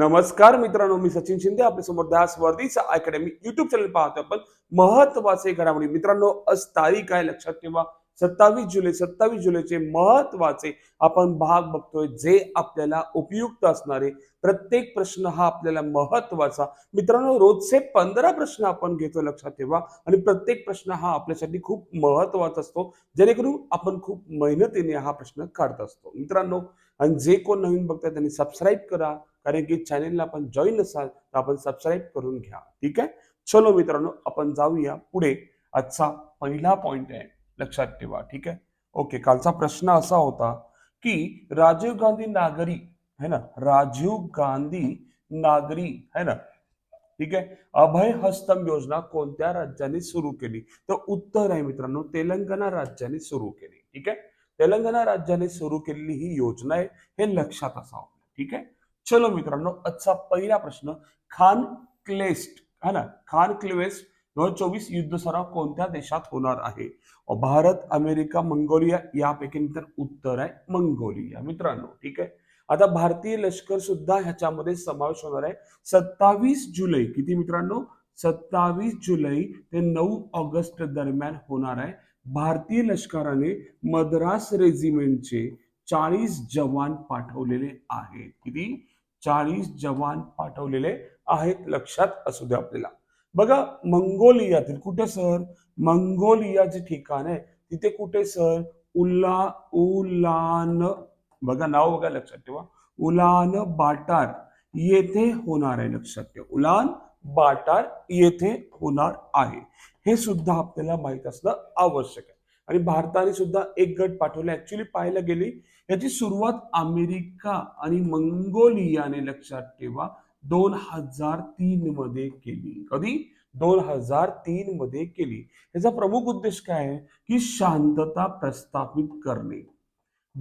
नमस्कार मित्रांनो मी सचिन शिंदे आपल्यासमोर दास वर्दीचा अकॅडमी युट्यूब चॅनल पाहतो आपण. महत्त्वाचे घडामोडी. मित्रांनो आज तारीख आहे लक्षात ठेवा. सत्तावीस जुलै सत्तावीस जुलैचे महत्त्वाचे आपण भाग बघतोय जे आपल्याला उपयुक्त असणारे. प्रत्येक प्रश्न हा आपल्याला महत्त्वाचा. मित्रांनो रोजचे पंधरा प्रश्न आपण घेतो लक्षात ठेवा. आणि प्रत्येक प्रश्न हा आपल्यासाठी खूप महत्त्वाचा असतो. जेणेकरून आपण खूप मेहनतीने हा प्रश्न काढत असतो. मित्रांनो आणि जे कोण नवीन बघताय त्यांनी सबस्क्राईब करा. कारण की जॉईन असाल तर आपण सबस्क्राईब करून घ्या. ठीक चलो मित्रांनो, आपण जाऊया पुढे. आजचा पहिला पॉइंट आहे. लक्षात ठेवा. ठीक आहे? ओके कालचा प्रश्न असा होता की राजीव गांधी नागरी, है ना? राजीव गांधी नागरी, है ना? ठीक आहे? अभय हस्तम योजना कोणत्या राज्याने सुरू केली? तर उत्तर आहे मित्रांनो, तेलंगणा राज्याने सुरू केली. ठीक है आहे? तेलंगणा राज्याने सुरू केलेली ही योजना हे असावं. ठीक आहे? चलो मित्रांनो आजचा पहिला प्रश्न खान क्लेस्ट है ना? खान क्लेस्ट दोन हजार चोवीस युद्ध सराव कोणत्या देशात होणार आहे? भारत अमेरिका मंगोलिया यापैकी तर उत्तर आहे मंगोलिया मित्रांनो ठीक आहे? आता भारतीय लष्कर सुद्धा ह्याच्यामध्ये समावेश होणार आहे. सत्तावीस जुलै किती मित्रांनो? सत्तावीस जुलै ते नऊ ऑगस्ट दरम्यान होणार आहे. भारतीय लष्कराने मद्रास रेजिमेंटचे चाळीस जवान पाठवलेले आहेत. किती? चाळीस जवान पाठवलेले आहेत लक्षात असू द्या आपल्याला. बघा मंगोलियातील कुठे सर? मंगोलिया जे ठिकाण आहे. तिथे कुठे सर? उल्ला उलान बघा नाव बघा लक्षात ठेवा. उलान बाटार येथे होणार आहे लक्षात ठेवा. उलान बाटार येथे होणार आहे. हे सुद्धा आपल्याला माहीत असणं आवश्यक आहे. आणि भारताने सुद्धा एक गट पाठवला. ऍक्च्युली पाहायला गेली याची सुरुवात अमेरिका आणि मंगोलियाने लक्षात ठेवा. दोन हजार तीन मध्ये केली. कधी? दोन हजार तीन मध्ये केली. याचा प्रमुख उद्देश काय आहे? की शांतता प्रस्थापित करणे.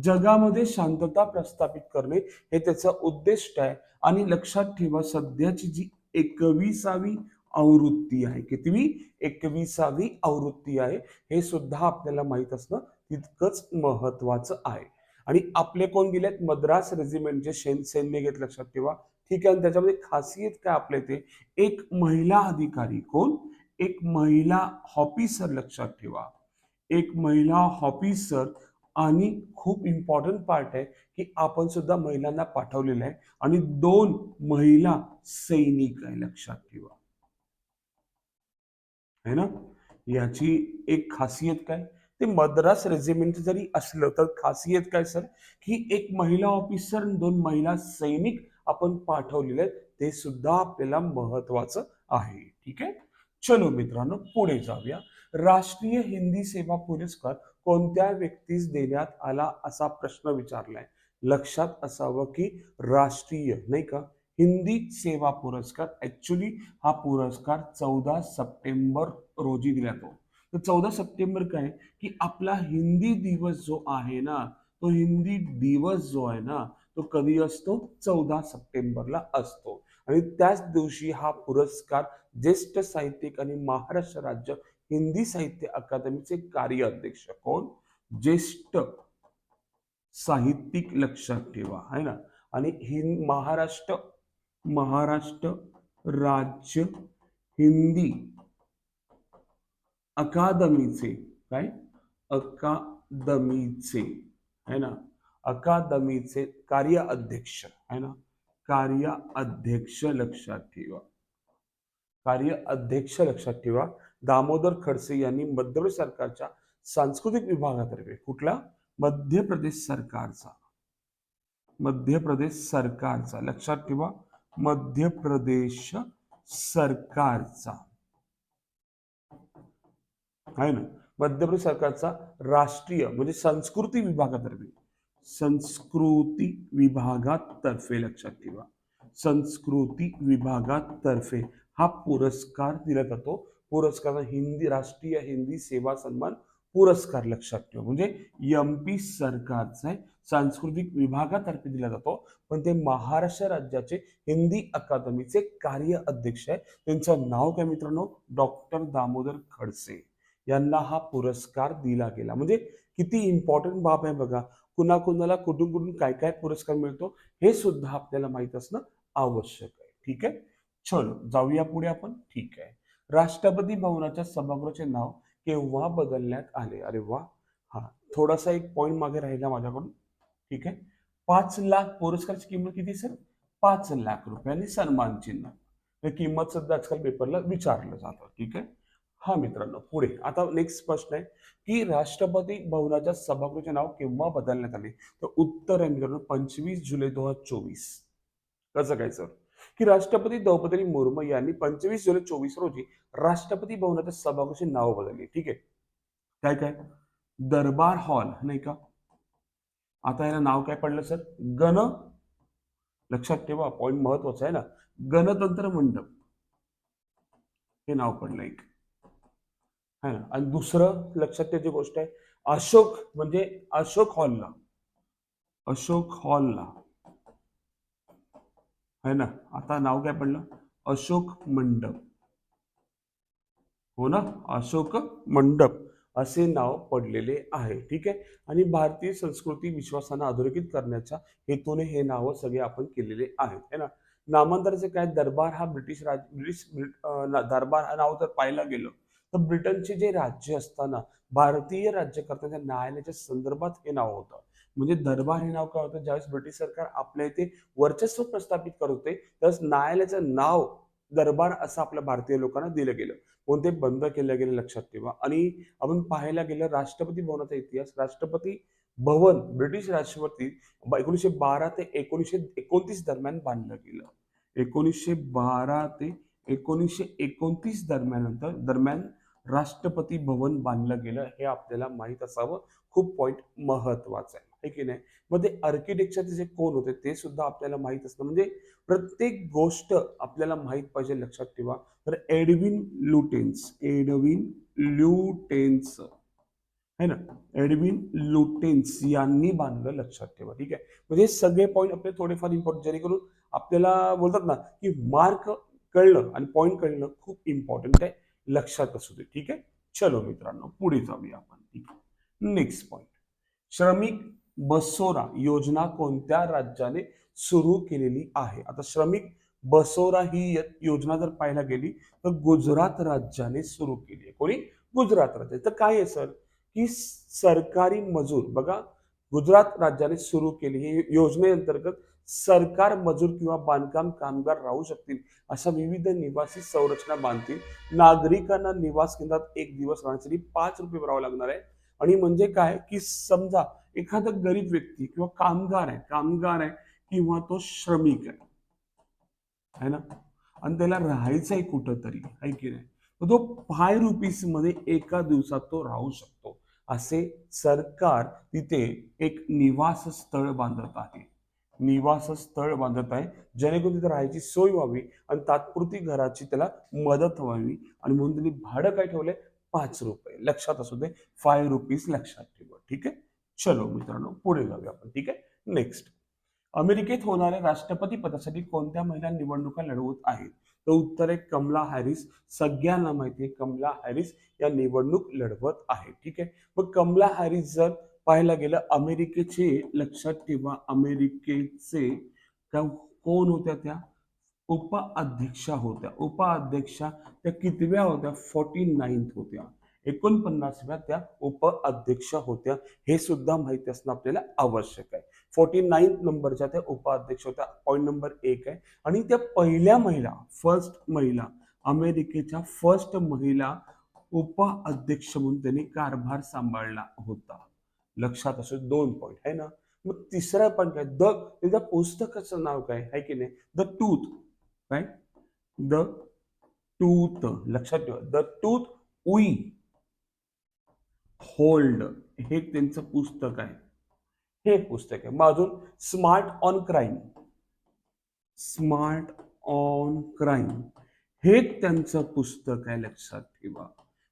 जगामध्ये शांतता प्रस्थापित करणे हे त्याचं उद्दिष्ट आहे. आणि लक्षात ठेवा सध्याची जी एकविसावी आवृत्ती आहे. कितवी? एकविसावी आवृत्ती आहे. हे सुद्धा आपल्याला माहीत असणं तितकंच महत्वाचं आहे. आणि आपले कोण गेलेत? मद्रास रेजिमेंटचे सैन- सैन्य घेत लक्षात ठेवा. ठीक आहे आणि त्याच्यामध्ये खासियत काय आपल्या ते एक महिला अधिकारी कोण? एक महिला ऑफिसर लक्षात ठेवा. एक महिला ऑफिसर आणि खूप इम्पॉर्टंट पार्ट आहे की आपण सुद्धा महिलांना पाठवलेलं आहे. आणि दोन महिला सैनिक आहे लक्षात ठेवा. है ना? याची एक खासियत काय? ते मद्रास रेजिमेंट जरी असलं तर खासियत काय सर? की एक महिला ऑफिसर दोन महिला सैनिक आपण पाठवलेले आहेत ते सुद्धा आपल्याला महत्वाचं आहे. ठीक आहे? चलो मित्रांनो पुढे जाऊया. राष्ट्रीय हिंदी सेवा पुरस्कार कोणत्या व्यक्तीस देण्यात आला असा प्रश्न विचारलाय? लक्षात असावं की राष्ट्रीय नाही का? हिंदी सेवा पुरस्कार. ॲक्च्युली हा पुरस्कार चौदा सप्टेंबर रोजी दिला जातो. तर चौदा सप्टेंबर काय? की आपला हिंदी दिवस जो आहे ना तो हिंदी दिवस जो आहे ना तो कधी असतो? चौदा सप्टेंबरला असतो. आणि त्याच दिवशी हा पुरस्कार ज्येष्ठ साहित्यिक आणि महाराष्ट्र राज्य हिंदी साहित्य अकादमीचे कार्य अध्यक्ष कोण? ज्येष्ठ साहित्यिक लक्षात ठेवा. आहे ना? आणि हिंद महाराष्ट्र महाराष्ट्र राज्य हिंदी अकादमीचे काय? अकादमीचे है ना? अकादमीचे कार्य अध्यक्ष है ना? कार्य अध्यक्ष लक्षात ठेवा. कार्य अध्यक्ष लक्षात ठेवा. दामोदर खडसे यांनी मध्य प्रदेश सरकारच्या सांस्कृतिक विभागातर्फे कुठला? मध्य प्रदेश सरकारचा. मध्य प्रदेश सरकारचा. लक्षात ठेवा. मध्य प्रदेश सरकारचा. आहे ना? मध्य प्रदेश सरकारचा राष्ट्रीय म्हणजे संस्कृती विभागातर्फे. संस्कृती विभागातर्फे लक्षात ठेवा. संस्कृती विभागातर्फे हा पुरस्कार दिला जातो. पुरस्कार हिंदी राष्ट्रीय हिंदी सेवा सन्मान पुरस्कार लक्षात ठेवा. म्हणजे एम पी सरकारचा आहे. सांस्कृतिक विभागातर्फे दिला जातो. पण ते महाराष्ट्र राज्याचे हिंदी अकादमीचे कार्य अध्यक्ष आहे त्यांचं नाव काय मित्रांनो? डॉक्टर दामोदर खडसे. यांना हा पुरस्कार दिला गेला. म्हणजे किती इम्पॉर्टंट बाब आहे बघा. कुणाकुणाला कुठून कुठून काय काय पुरस्कार मिळतो हे सुद्धा आपल्याला माहीत असणं आवश्यक आहे. ठीक आहे? चलो जाऊया पुढे आपण. ठीक आहे. राष्ट्रपती भवनाच्या सभागृहाचे नाव केव्हा बदलण्यात आले? अरे वा. हा थोडासा एक पॉइंट मागे राहिला माझ्याकडून. ठीक आहे? पाच लाख पुरस्काराची किंमत किती सर? पाच लाख रुपयांनी सन्मान चिन्ह. किंमत सध्या आजकाल पेपरला विचारलं जातं ठीक आहे? हा मित्रांनो पुढे. आता नेक्स्ट प्रश्न आहे की राष्ट्रपती भवनाच्या सभागृहाचे नाव केव्हा बदलण्यात आले? तर उत्तर आहे मित्रांनो पंचवीस जुलै दोन हजार चोवीस. कसं काय सर? की राष्ट्रपती द्रौपदी मुर्मू यांनी पंचवीस जुलै चोवीस रोजी राष्ट्रपती भवनाच्या सभागृहाचे नाव बदलले ठीक आहे? काय काय? दरबार हॉल नाही का? आता याला नाव काय पडलं सर? गण. लक्षात ठेवा पॉईंट महत्त्वाचा आहे ना. गणतंत्र मंडप. हे नाव पडलं एक. है ना? आणि दुसरं लक्षात ठेवायची गोष्ट आहे अशोक म्हणजे अशोक हॉलला. अशोक हॉलला. है ना? आता नाव काय पडलं? अशोक मंडप. हो ना? अशोक मंडप. असे नाव पडलेले आहे. ठीक आहे? आणि भारतीय संस्कृती विश्वासांना अधोरेखित करण्याच्या हेतूने हे नावं सगळे आपण केलेले आहेत. है ना? नामांतराचे काय? दरबार हा ब्रिटिश राज ब्रिटिश दरबार हा नाव जर पाहायला गेलं तर ब्रिटनचे जे राज्य असताना भारतीय राज्यकर्त्यांच्या न्यायालयाच्या संदर्भात हे नाव होतं. म्हणजे दरबार हे नाव काय होतं? ज्यावेळेस ब्रिटिश सरकार आपल्या इथे वर्चस्व प्रस्थापित करत होते त्यावेळेस न्यायालयाचं नाव दरबार असं आपल्या भारतीय लोकांना दिलं गेलं. म्हणून ते बंद केलं गेलं लक्षात ठेवा. आणि आपण पाहायला गेलं राष्ट्रपती भवनाचा इतिहास राष्ट्रपती भवन ब्रिटिश राष्ट्रपती एकोणीसशे बारा ते एकोणीसशे एकोणतीस दरम्यान बांधलं गेलं. एकोणीसशे बारा ते एकोणीसशे एकोणतीस दरम्यानंतर दरम्यान राष्ट्रपती भवन बांधलं गेलं हे आपल्याला माहीत असावं. खूप पॉईंट महत्वाचं आहे. आहे की नाही? मग ते आर्किटेक्चरचे जे कोण होते ते सुद्धा आपल्याला माहीत असतं. म्हणजे प्रत्येक गोष्ट आपल्याला माहीत पाहिजे लक्षात ठेवा. तर एडविन लुटेन्स एडविन ल्युटेन्स है ना? एडविन लुटेन्स यांनी बांधलं लक्षात ठेवा. ठीक आहे? म्हणजे हे सगळे पॉईंट आपले थोडेफार इम्पॉर्टंट जेणेकरून आपल्याला बोलतात ना की मार्क कळलं आणि पॉईंट कळणं खूप इम्पॉर्टंट आहे. लक्षात असू दे. ठीक आहे? चलो मित्रांनो पुढे जाऊया आपण. ठीक आहे? नेक्स्ट पॉईंट श्रमिक बसोरा योजना कोणत्या राज्याने सुरू केलेली आहे? आता श्रमिक बसोरा ही योजना जर पाहायला गेली तर गुजरात राज्याने सुरू केली आहे. कोणी? गुजरात राज्य. तर काय आहे सर? की सरकारी मजूर बघा गुजरात राज्याने सुरू केली. ही योजनेअंतर्गत सरकार मजूर किंवा बांधकाम कामगार राहू शकतील अशा विविध निवासी संरचना बांधतील. नागरिकांना निवास केंद्रात एक दिवस राहण्यासाठी पाच रुपये भरावं लागणार आहे. आणि म्हणजे काय की समजा एखादा गरीब व्यक्ती किंवा कामगार आहे कामगार आहे किंवा तो श्रमिक आहे. है ना? आणि त्याला राहायचं आहे तरी आहे की नाही? तो फाय रुपीजमध्ये एका दिवसात तो राहू शकतो. असे सरकार तिथे एक निवास स्थळ बांधत आहे. निवास स्थळ बांधत आहे. जेणेकरून तिथे राहायची सोय व्हावी आणि तात्पुरती घराची त्याला मदत व्हावी. आणि म्हणून त्यांनी भाडं काय ठेवलंय? पाच रुपये. लक्षात असू दे फाय रुपीज लक्षात ठेवा. ठीक आहे? चलो मित्रांनो पुढे जाऊया आपण. ठीक आहे? नेक्स्ट अमेरिकेत होणाऱ्या राष्ट्रपती पदासाठी कोणत्या महिला निवडणुका लढवत आहेत? तर उत्तर आहे कमला हॅरिस. सगळ्यांना माहिती आहे कमला हॅरिस या निवडणूक लढवत आहे. ठीक आहे? मग कमला हॅरिस जर पाहायला गेलं अमेरिकेचे लक्षात ठेवा अमेरिकेचे त्या कोण होत्या त्या? उपाध्यक्षा होत्या. उपाध्यक्षा त्या कितव्या होत्या? फोर्टी नाईन्थ होत्या. एकोणपन्नासव्या त्या उपाध्यक्ष होत्या. हे सुद्धा माहिती असणं आपल्याला आवश्यक आहे. फोर्टी नाईन्थ नंबरच्या त्या उपाध्यक्ष होत्या. पॉईंट नंबर एक आहे. आणि त्या पहिल्या महिला फर्स्ट महिला अमेरिकेच्या फर्स्ट महिला उपाध्यक्ष म्हणून त्यांनी कारभार सांभाळला होता. लक्षात असो दोन पॉईंट आहे ना? मग तिसरा पण काय? द त्याच्या पुस्तकाचं नाव काय? आहे की नाही? द टूथ काय? The tooth. लक्षात ठेवा. द टूथ उई. होल्ड. हे त्यांचं पुस्तक आहे. हे पुस्तक आहे. मग अजून smart on crime. Smart on crime. हे त्यांचं पुस्तक आहे. लक्षात ठेवा.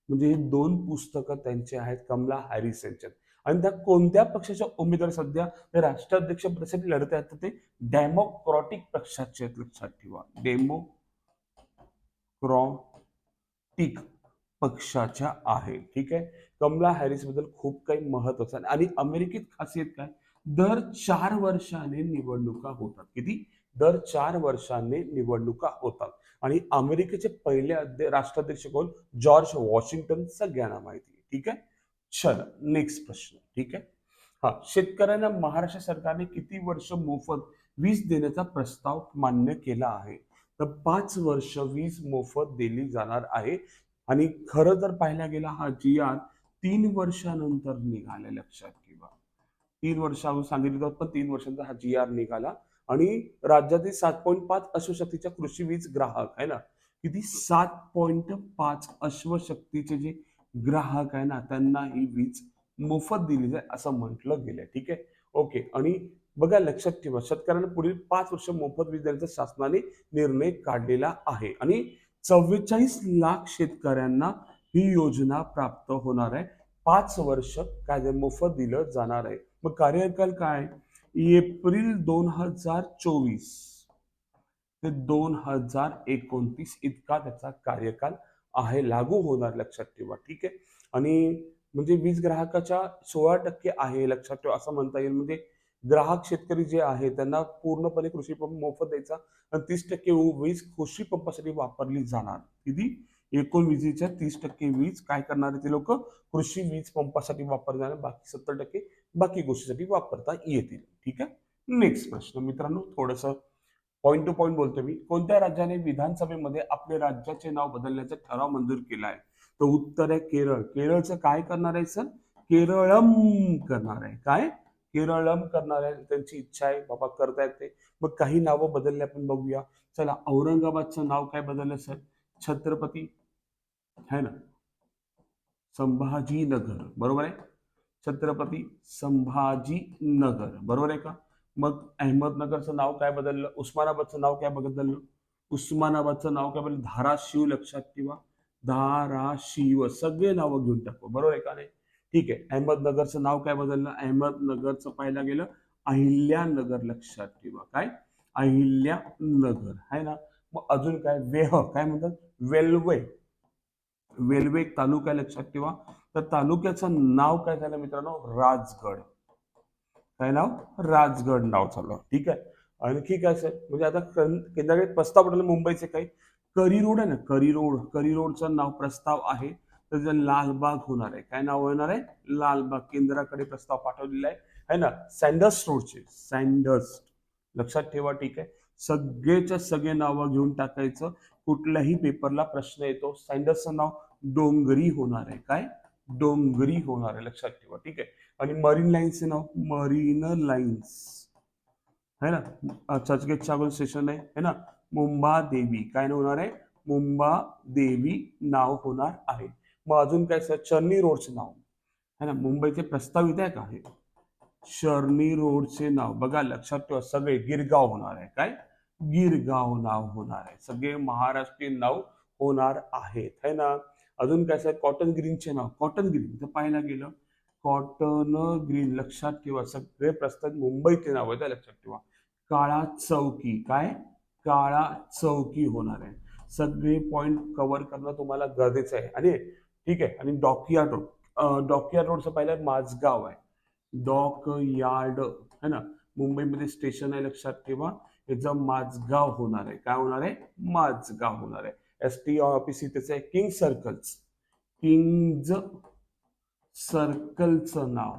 म्हणजे हे दोन पुस्तकं त्यांचे आहेत. कमला हॅरिस यांच्यात आणि त्या कोणत्या पक्षाच्या उमेदवार सध्या राष्ट्राध्यक्ष पदासाठी लढत आहेत तर ते डेमोक्रॉटिक पक्षाचे आहेत लक्षात ठेवा. डेमोक्रॉटिक पक्षाच्या आहे ठीक आहे? कमला हॅरिसबद्दल खूप काही महत्वाचं आहे. आणि अमेरिकेत खासियत काय? दर चार वर्षाने निवडणुका होतात. किती? दर चार वर्षाने निवडणुका होतात. आणि अमेरिकेचे पहिले राष्ट्राध्यक्ष कोण? जॉर्ज वॉशिंग्टन सगळ्यांना माहिती आहे. ठीक आहे? चल नेक्स्ट प्रश्न. ठीक आहे? हा शेतकऱ्यांना महाराष्ट्र सरकारने किती वर्ष मोफत वीज देण्याचा प्रस्ताव मान्य केला आहे? तर पाच वर्ष वीज मोफत दिली जाणार आहे. आणि खरं जर पाहिला गेला हा जी आर तीन वर्षानंतर निघाला लक्षात ठेवा. तीन वर्षाहून सांगितलं जात पण तीन वर्षांचा हा जी आर निघाला. आणि राज्यातील सात पॉईंट पाच अश्वशक्तीच्या कृषी वीज ग्राहक आहे ना? किती? सात पॉईंट पाच अश्वशक्तीचे जे ग्राहक आहे ना त्यांना ही वीज मोफत दिली जाईल असं म्हटलं गेलं ठीक आहे? ओके आणि बघा लक्षात ठेवा शेतकऱ्यांना पुढील पाच वर्ष मोफत वीज देण्याचा शासनाने निर्णय काढलेला आहे. आणि चव्वेचाळीस लाख शेतकऱ्यांना ही योजना प्राप्त होणार आहे. पाच वर्ष काय मोफत दिलं जाणार आहे. मग कार्यकाल काय? एप्रिल दोन हजार चोवीस ते दोन हजार एकोणतीस इतका त्याचा कार्यकाल आहे लागू होणार लक्षात ठेवा ठीक आहे? आणि म्हणजे वीज ग्राहकाच्या सोळा टक्के आहे लक्षात ठेवा असं म्हणता येईल. म्हणजे ग्राहक शेतकरी जे आहे त्यांना पूर्णपणे कृषी पंप मोफत द्यायचा आणि तीस टक्के वीज कृषी पंपासाठी वापरली जाणार. किती एकूण विजेच्या तीस टक्के वीज काय करणारे ते लोक? कृषी वीज पंपासाठी वापरणार बाकी सत्तर टक्के बाकी गोष्टीसाठी वापरता येतील. ठीक आहे? नेक्स्ट प्रश्न मित्रांनो थोडंसं पॉईंट टू पॉईंट बोलतो मी. कोणत्या राज्याने विधानसभेमध्ये आपले राज्याचे नाव बदलण्याचा ठराव मंजूर केला आहे? तर उत्तर आहे केरळ. केरळचं काय करणार आहे सर? केरळम करणार आहे. काय? केरळम करणार आहे. त्यांची इच्छा आहे. बाबा करतायत ते. मग काही नावं बदलले आपण बघूया. चला औरंगाबादचं नाव काय बदललं सर? छत्रपती है ना? संभाजीनगर. बरोबर आहे? छत्रपती संभाजीनगर. बरोबर आहे का? मग अहमदनगरचं नाव काय बदललं? उस्मानाबादचं नाव काय बदललं? उस्मानाबादचं नाव काय बदललं? धाराशिव लक्षात ठेवा. धाराशिव. सगळे नावं घेऊन टाकू. बरोबर आहे का नाही? ठीक आहे. अहमदनगरचं नाव काय बदललं? अहमदनगरचं पाहायला गेलं अहिल्यानगर लक्षात ठेवा. काय? अहिल्यानगर. आहे ना? मग अजून काय? वेह. काय म्हणतात? वेल्वे. वेल्वे तालुका लक्षात ठेवा. तर तालुक्याचं नाव काय झालं मित्रांनो? राजगड. काय नाव? राजगड नाव चाललं ठीक आहे? आणखी काय सर म्हणजे आता केंद्राकडे प्रस्ताव पडला मुंबईचे काही. करी रोड आहे ना? करी रोड. करी रोडचं नाव प्रस्ताव आहे. तर लालबाग होणार आहे. काय नाव होणार आहे? लालबाग. केंद्राकडे प्रस्ताव पाठवलेला आहे. है ना? सँडर्स रोडचे. सँडर्स लक्षात ठेवा ठीक आहे? सगळेच्या सगळे नावं घेऊन टाकायचं. कुठल्याही पेपरला प्रश्न येतो. सँडर्सचं नाव डोंगरी होणार आहे. काय? डोंगरी होणार आहे लक्षात ठेवा ठीक आहे? आणि मरीन लाईन्सचे नाव मरीन लाईन्स है ना? चर्चगेटच्या अगोदर स्टेशन आहे है ना? मुंबा देवी काय होणार आहे? मुंबा देवी नाव होणार आहे. मग अजून काय सर चर्नी रोडचे नाव. है ना? मुंबईचे प्रस्तावित आहे का हे? शर्नी रोडचे नाव. बघा लक्षात ठेवा सगळे गिरगाव होणार आहे. काय? गिरगाव नाव होणार आहे. सगळे महाराष्ट्रीयन नाव होणार आहेत. है ना? अजून काय सर कॉटन ग्रीनचे नाव? कॉटन ग्रीन इथं पाहायला गेलं कॉटन ग्रीन लक्षात ठेवा सगळे प्रस्तावित मुंबईचे नाव आहे लक्षात ठेवा. काळा चौकी. काय? काळा चौकी होणार आहे. सगळे पॉइंट कव्हर करणं तुम्हाला गरजेचं आहे. आणि ठीक आहे आणि डॉकयार्ड रोड डॉकयार्ड रोडचं पहिलं माझगाव आहे. डॉक यार्ड है ना? मुंबईमध्ये स्टेशन आहे लक्षात ठेवा. याचं माझगाव होणार आहे. काय होणार आहे? माझगाव होणार आहे. एस टी ऑफिस त्याचं आहे किंग सर्कल्स किंग्ज सर्कलचं नाव.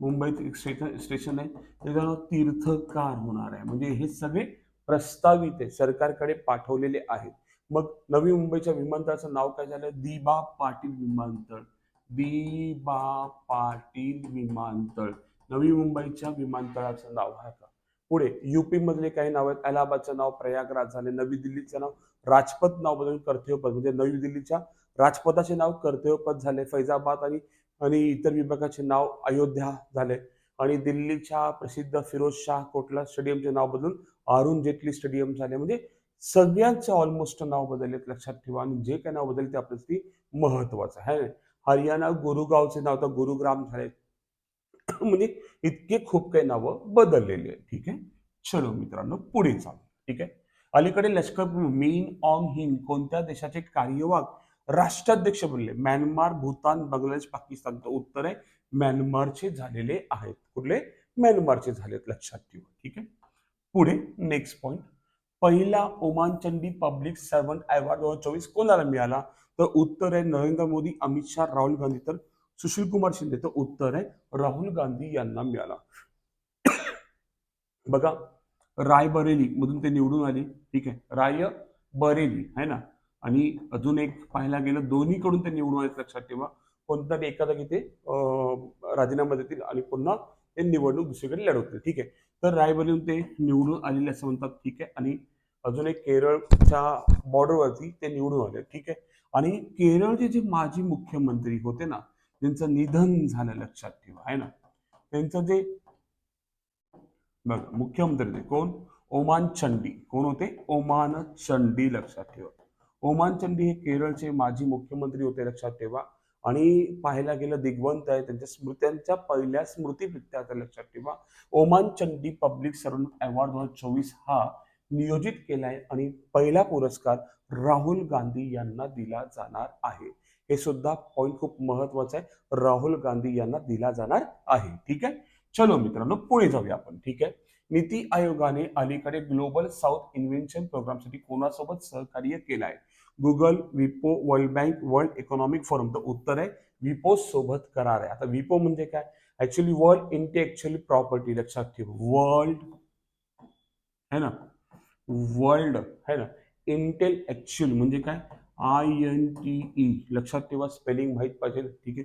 मुंबईत स्टेशन स्टेशन आहे. त्याचं नाव तीर्थकार होणार आहे. म्हणजे हे सगळे प्रस्तावित आहे. सरकारकडे पाठवलेले आहेत. मग नवी मुंबईच्या विमानतळाचं नाव काय झालं दिबा पाटील विमानतळ. दिबा पाटील विमानतळ. नवी मुंबईच्या विमानतळाचं नाव आहे का? पुढे युपी मधले काही नाव आहेत. अलाहाबादचं नाव प्रयागराज झाले. नवी दिल्लीचं नाव राजपथ नाव बदलून कर्तव्यपद म्हणजे नवी दिल्लीच्या राजपथाचे नाव कर्तव्यपद झाले फैजाबाद आणि आणि इतर विभागाचे नाव अयोध्या झाले. आणि दिल्लीच्या प्रसिद्ध फिरोज शाह कोटला स्टेडियमचे नाव बदलून अरुण जेटली स्टेडियम झाले. म्हणजे सगळ्यांचे ऑलमोस्ट नाव बदललेत लक्षात ठेवा. आणि जे काही नाव बदलते आपल्यासाठी महत्वाचं आहे. हरियाणा गुरुगावचे नाव तर गुरुग्राम झाले. म्हणजे इतके खूप काही नावं बदललेली आहेत. ठीक आहे? चलो मित्रांनो पुढे चालू. ठीक आहे? अलीकडे लष्कर प्रमुख मिन ऑंग हिंग कोणत्या देशाचे कार्यवाह राष्ट्राध्यक्ष बनले? म्यानमार भूतान बांगलादेश पाकिस्तान. तर उत्तर आहे म्यानमारचे झालेले आहेत. कुठले? म्यानमारचे झालेत लक्षात ठेवा. ठीक आहे? पुढे नेक्स्ट पॉइंट पहिला Oommen Chandy public servant award दोन हजार चोवीस कोणाला मिळाला? तर उत्तर आहे नरेंद्र मोदी अमित शहा राहुल गांधी. तर सुशील कुमार शिंदे. तर उत्तर आहे राहुल गांधी यांना मिळाला. बघा रायबरेली मधून ते निवडून आले. ठीक आहे. राय बरेली आहे ना? आणि अजून एक पाहायला गेलं दोन्हीकडून ते निवडून आले लक्षात ठेवा. कोणता तरी एखादा की ते राजीनामा देतील आणि पुन्हा ते निवडणूक दुसरीकडे लढवतील. ठीक आहे. तर रायबरेलीहून ते निवडून आलेले असं म्हणतात. ठीक आहे. आणि अजून एक केरळच्या बॉर्डरवरती ते निवडून आले. ठीक आहे. आणि केरळचे जे माजी मुख्यमंत्री होते ना त्यांचं निधन झालं लक्षात ठेवा. आहे ना? त्यांचं जे बघा मुख्यमंत्री ते कोण? ओमान चंडी. कोण होते? ओमान चंडी लक्षात ठेवा. ओमान चंडी हे केरळचे माजी मुख्यमंत्री होते लक्षात ठेवा. आणि पाहायला गेलं दिग्वंत आहे त्यांच्या स्मृत्यांच्या पहिल्या स्मृती आता लक्षात ठेवा. Oommen Chandy public servant award दोन हजार चोवीस हा नियोजित केलाय आणि पहिला पुरस्कार राहुल गांधी यांना दिला जाणार आहे. हे सुद्धा पॉईंट खूप महत्वाचं आहे. राहुल गांधी यांना दिला जाणार आहे. ठीक आहे? चलो मित्रांनो पुढे जाऊया आपण ठीक आहे? नीती आयोगाने अलीकडे ग्लोबल साऊथ इन्व्हेन्शन प्रोग्रामसाठी कोणासोबत सहकार्य केलं आहे गुगल विपो World Bank World Economic Forum तर उत्तर आहे विपो सोबत करार आहे. आता विपो म्हणजे काय? ऍक्च्युली वर्ल्ड इंटेक्च्युअल प्रॉपर्टी लक्षात ठेव. वर्ल्ड है ना? वर्ल्ड है ना? इंटेल ऍक्च्युअल म्हणजे काय? आय एन टी ई लक्षात ठेवा स्पेलिंग माहीत पाहिजे ठीक आहे?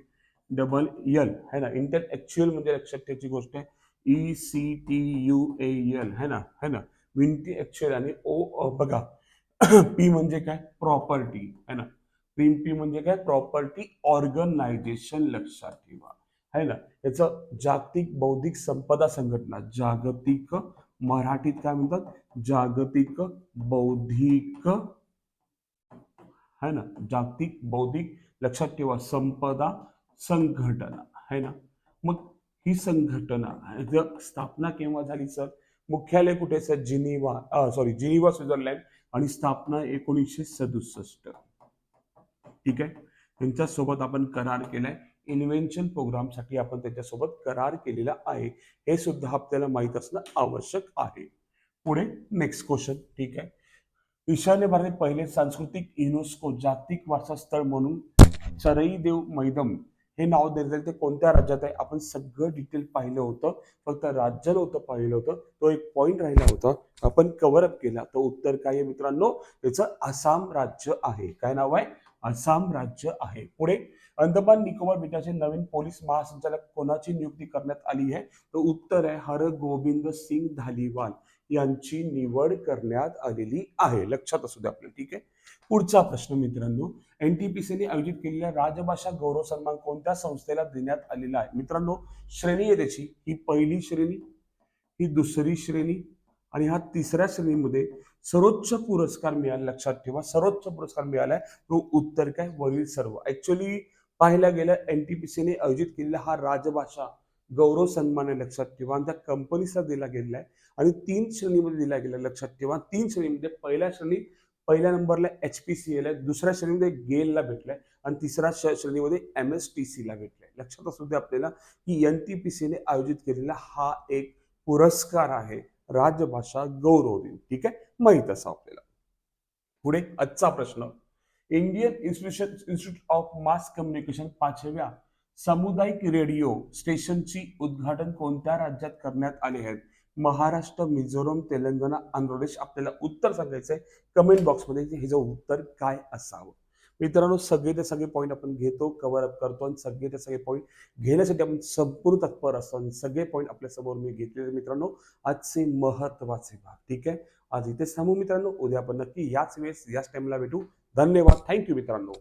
डबल एल है ना? इंटेल ऍक्च्युअल म्हणजे लक्षात ठेवायची गोष्ट आहे. E C T U A L है ना? है ना? विंटी ऍक्च्युअल आणि ओ बघा. पी म्हणजे काय? प्रॉपर्टी है ना? पी पी म्हणजे काय? प्रॉपर्टी ऑर्गनायझेशन लक्षात ठेवा. है ना? याचं जागतिक बौद्धिक संपदा संघटना जागतिक मराठीत काय म्हणतात? जागतिक बौद्धिक है ना? जागतिक बौद्धिक लक्षात ठेवा. संपदा संघटना है ना? मग ही संघटना जर स्थापना केव्हा झाली सर? मुख्यालय कुठे sir? Geneva sorry Geneva Switzerland आणि स्थापना एकोणीसशे सदुसष्ट. ठीक आहे? त्यांच्यासोबत आपण करार केलाय. इन्व्हेन्शन प्रोग्रामसाठी आपण त्याच्यासोबत करार केलेला आहे. हे सुद्धा आपल्याला माहीत असणं आवश्यक आहे. पुढे नेक्स्ट क्वेश्चन ठीक आहे? ईशान्य भारतात पहिले सांस्कृतिक युनेस्को जागतिक वारसा स्थळ म्हणून चरई देव मैदम हे नाव देण्यात ते कोणत्या राज्यात आहे? आपण सगळं डिटेल पाहिलं होतं. फक्त राज्य नव्हतं पाहिलं होतं. तो एक पॉईंट राहिला होता. आपण कव्हर अप केला. तर उत्तर काय आहे मित्रांनो? याचं आसाम राज्य आहे. काय नाव आहे? आसाम राज्य आहे. पुढे अंदमान निकोबार बेटाचे नवीन पोलीस महासंचालक कोणाची नियुक्ती करण्यात आली आहे? तर उत्तर आहे हर गोविंद सिंग धालीवाल. यांची निवड करण्यात आलेली आहे. लक्षात असू द्या आपल्याला ठीक आहे? पुढचा प्रश्न मित्रांनो एनटीपीसीने आयोजित केलेल्या राजभाषा गौरव सन्मान कोणत्या संस्थेला देण्यात आलेला आहे? मित्रांनो श्रेणी आहे त्याची. ही पहिली श्रेणी ही दुसरी श्रेणी आणि हा तिसऱ्या श्रेणीमध्ये सर्वोच्च पुरस्कार मिळाला. लक्षात ठेवा सर्वोच्च पुरस्कार मिळालाय. तो उत्तर काय? वरील सर्व. ऍक्च्युली पाहायला गेलं एनटीपीसीने आयोजित केलेला हा राजभाषा गौरव सन्मान आहे लक्षात ठेवा. आणि त्या कंपनीचा दिला गेलेला आहे. आणि तीन श्रेणीमध्ये दिला गेला लक्षात ठेवा. तीन श्रेणीमध्ये पहिल्या श्रेणी पहिल्या नंबरला एच पी सी एल आहे दुसऱ्या श्रेणीमध्ये गेलला भेटलाय आणि तिसऱ्या श्रेणीमध्ये एम एस टी सीला भेटलाय. लक्षात असू दे आपल्याला की एन टी पी सीने आयोजित केलेला हा एक पुरस्कार आहे राजभाषा गौरव दिन. ठीक आहे? माहीत असा आपल्याला. पुढे आजचा प्रश्न. Indian institution institute of mass communication पाचव्या सामुदायिक रेडिओ स्टेशनची उद्घाटन कोणत्या राज्यात करण्यात आले आहेत? महाराष्ट्र मिझोरम तेलंगणा आंध्र प्रदेश आपल्याला उत्तर सांगायचं आहे कमेंट बॉक्समध्ये ह्याचं उत्तर काय असावं? मित्रांनो सगळे ते सगळे पॉईंट आपण घेतो कव्हर अप करतो आणि सगळे ते सगळे पॉईंट घेण्यासाठी आपण संपूर्ण तत्पर असतो आणि सगळे पॉईंट आपल्यासमोर मी घेतलेले मित्रांनो आजचे महत्त्वाचे भाग. ठीक आहे? आज इथेच थांबू मित्रांनो. उद्या आपण नक्की याच वेळेस याच टाइमला भेटू. धन्यवाद. थँक्यू मित्रांनो.